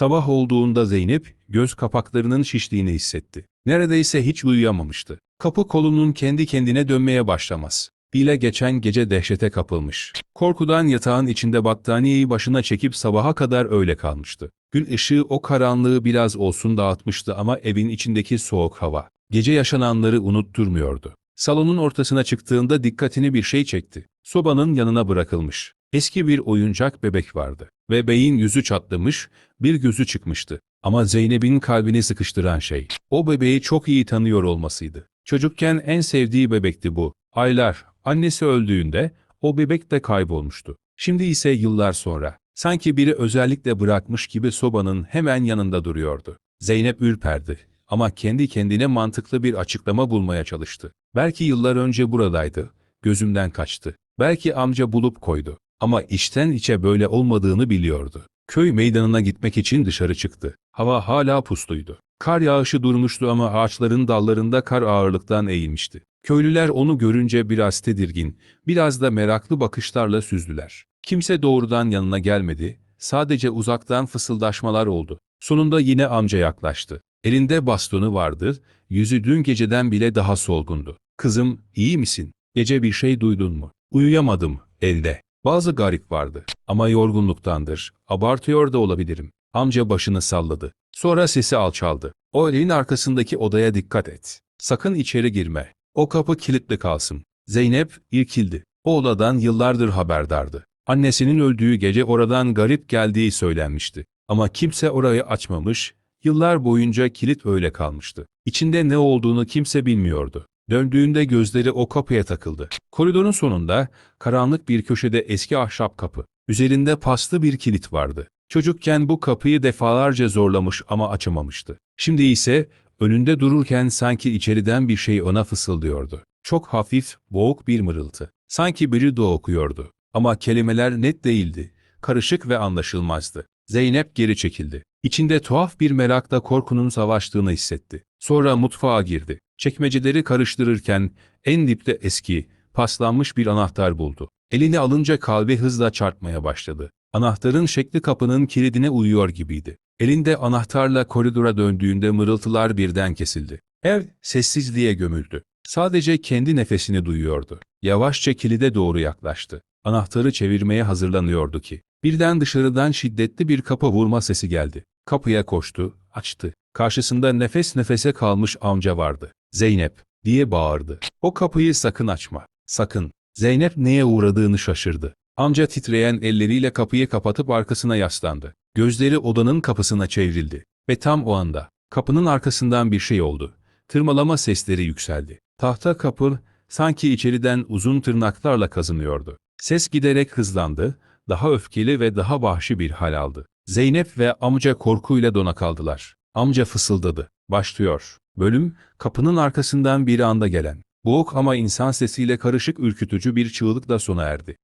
Sabah olduğunda Zeynep, göz kapaklarının şiştiğini hissetti. Neredeyse hiç uyuyamamıştı. Kapı kolunun kendi kendine dönmeye başlamaz. Bile geçen gece dehşete kapılmış. Korkudan yatağın içinde battaniyeyi başına çekip sabaha kadar öyle kalmıştı. Gün ışığı o karanlığı biraz olsun dağıtmıştı ama evin içindeki soğuk hava, gece yaşananları unutturmuyordu. Salonun ortasına çıktığında dikkatini bir şey çekti. Sobanın yanına bırakılmış. Eski bir oyuncak bebek vardı. Bebeğin yüzü çatlamış, bir gözü çıkmıştı. Ama Zeynep'in kalbini sıkıştıran şey, o bebeği çok iyi tanıyor olmasıydı. Çocukken en sevdiği bebekti bu. Aylar, annesi öldüğünde o bebek de kaybolmuştu. Şimdi ise yıllar sonra, sanki biri özellikle bırakmış gibi sobanın hemen yanında duruyordu. Zeynep ürperdi ama kendi kendine mantıklı bir açıklama bulmaya çalıştı. Belki yıllar önce buradaydı, gözümden kaçtı. Belki amca bulup koydu. Ama içten içe böyle olmadığını biliyordu. Köy meydanına gitmek için dışarı çıktı. Hava hala pusluydu. Kar yağışı durmuştu ama ağaçların dallarında kar ağırlıktan eğilmişti. Köylüler onu görünce biraz tedirgin, biraz da meraklı bakışlarla süzdüler. Kimse doğrudan yanına gelmedi, sadece uzaktan fısıldaşmalar oldu. Sonunda yine amca yaklaştı. Elinde bastonu vardı, yüzü dün geceden bile daha solgundu. Kızım, iyi misin? Gece bir şey duydun mu? Uyuyamadım, elde. Bazı garip vardı. Ama yorgunluktandır. Abartıyor da olabilirim. Amca başını salladı. Sonra sesi alçaldı. O elin arkasındaki odaya dikkat et. Sakın içeri girme. O kapı kilitli kalsın. Zeynep irkildi. O odadan yıllardır haberdardı. Annesinin öldüğü gece oradan garip geldiği söylenmişti. Ama kimse orayı açmamış, yıllar boyunca kilit öyle kalmıştı. İçinde ne olduğunu kimse bilmiyordu. Döndüğünde gözleri o kapıya takıldı. Koridorun sonunda karanlık bir köşede eski ahşap kapı. Üzerinde paslı bir kilit vardı. Çocukken bu kapıyı defalarca zorlamış ama açamamıştı. Şimdi ise önünde dururken sanki içeriden bir şey ona fısıldıyordu. Çok hafif, boğuk bir mırıltı. Sanki biri de okuyordu. Ama kelimeler net değildi. Karışık ve anlaşılmazdı. Zeynep geri çekildi. İçinde tuhaf bir merakla korkunun savaştığını hissetti. Sonra mutfağa girdi. Çekmeceleri karıştırırken en dipte eski, paslanmış bir anahtar buldu. Elini alınca kalbi hızla çarpmaya başladı. Anahtarın şekli kapının kilidine uyuyor gibiydi. Elinde anahtarla koridora döndüğünde mırıltılar birden kesildi. Ev sessizliğe gömüldü. Sadece kendi nefesini duyuyordu. Yavaşça kilide doğru yaklaştı. Anahtarı çevirmeye hazırlanıyordu ki. Birden dışarıdan şiddetli bir kapı vurma sesi geldi. Kapıya koştu, açtı. Karşısında nefes nefese kalmış amca vardı. Zeynep, diye bağırdı. O kapıyı sakın açma, sakın. Zeynep neye uğradığını şaşırdı. Amca titreyen elleriyle kapıyı kapatıp arkasına yaslandı. Gözleri odanın kapısına çevrildi. Ve tam o anda, kapının arkasından bir şey oldu. Tırmalama sesleri yükseldi. Tahta kapı, sanki içeriden uzun tırnaklarla kazınıyordu. Ses giderek hızlandı, daha öfkeli ve daha vahşi bir hal aldı. Zeynep ve amca korkuyla dona kaldılar. Amca fısıldadı. Başlıyor. Bölüm, kapının arkasından bir anda gelen, boğuk ama insan sesiyle karışık ürkütücü bir çığlıkla sona erdi.